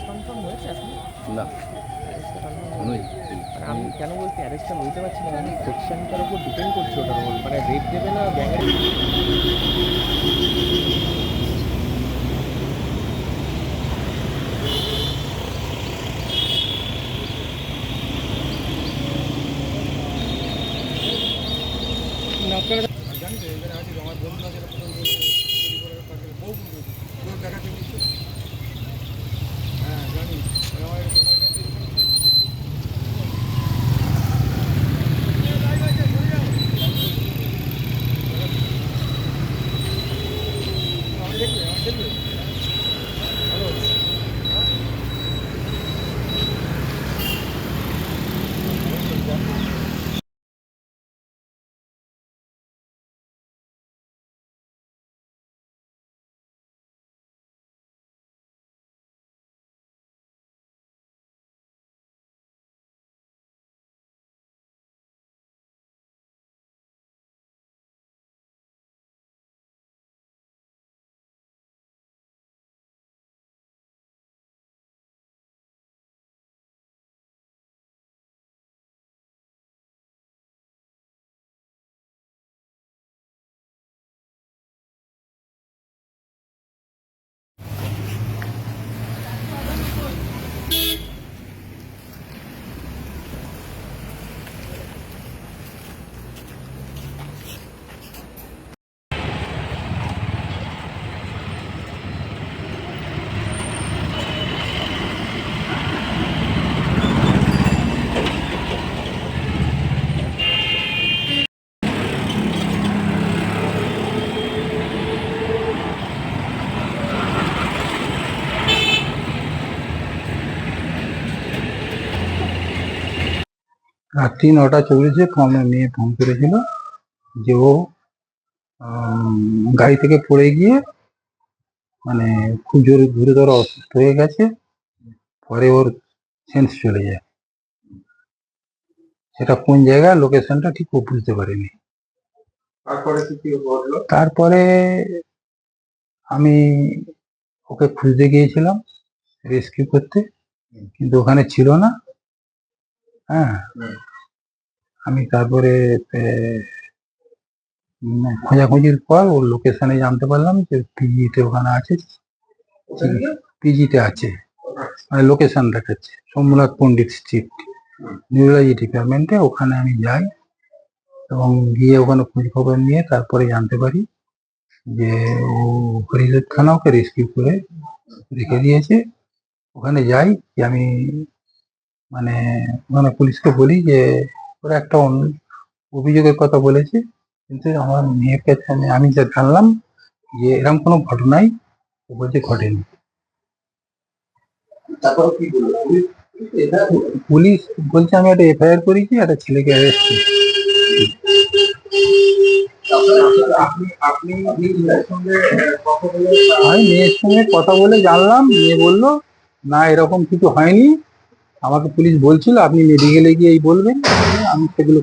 Confirm হয়েছে এখন? আমি কেন বলছি অ্যারেস্টটা বুঝতে পারছি না মানে আমি কোশ্চেনটার উপর ডিপেন্ড করছি ওটার উপর মানে রেট দেবে না ব্যাংকের জানেন আমার বন্ধুরা যেটা প্রথম বহু আমি রাত্রি নটা চল্লিশে আমার মেয়ে ফোন করেছিল যে ও গাড়ি থেকে পড়ে গিয়ে মানে খুব জোর গুরুতর অসুস্থ হয়ে গেছে। পরে ওর সেন্স চলে যায়। সেটা কোন জায়গায় লোকেশনটা ঠিক ও বুঝতে পারিনি। তারপরে কি কি ঘটলো? তারপরে আমি ওকে খুঁজতে গিয়েছিলাম রেস্কিউ করতে কিন্তু ওখানে ছিল না। হ্যাঁ। আমি তারপরে এ, খোঁজাখুঁজির পর ওর লোকেশনে জানতে পারলাম যে পিজিতে ওখানে আছে। পিজিতে আছে। মানে লোকেশন দেখাচ্ছে। সোমনাথ পণ্ডিত স্ট্রিট নিউরোলজি ডিপার্টমেন্টে ওখানে আমি যাই এবং গিয়ে ওখানে খোঁজ খবর নিয়ে তারপরে জানতে পারি যে ও হরিদত খানা ওকে রেস্কিউ করে রেখে দিয়েছে। ওখানে যাই আমি মানে ওখানে পুলিশকে বলি যে ওরা একটা অভিযোগের কথা বলেছে। কিন্তু আমার মেয়ের কাছে আমি আমি যা জানলাম যে এরকম কোনো ঘটনাই ও বলছে ঘটেনি পুলিশ বলছে আমি একটা এফআইআর করেছি একটা ছেলেকে অ্যারেস্ট করেছি। আমি মেয়ের সঙ্গে কথা বলে জানলাম মেয়ে বলল না এরকম কিছু হয়নি। আমাকে পুলিশ বলছিল আপনি মেডিকেলে গিয়ে এই বলবেন আমি সেগুলো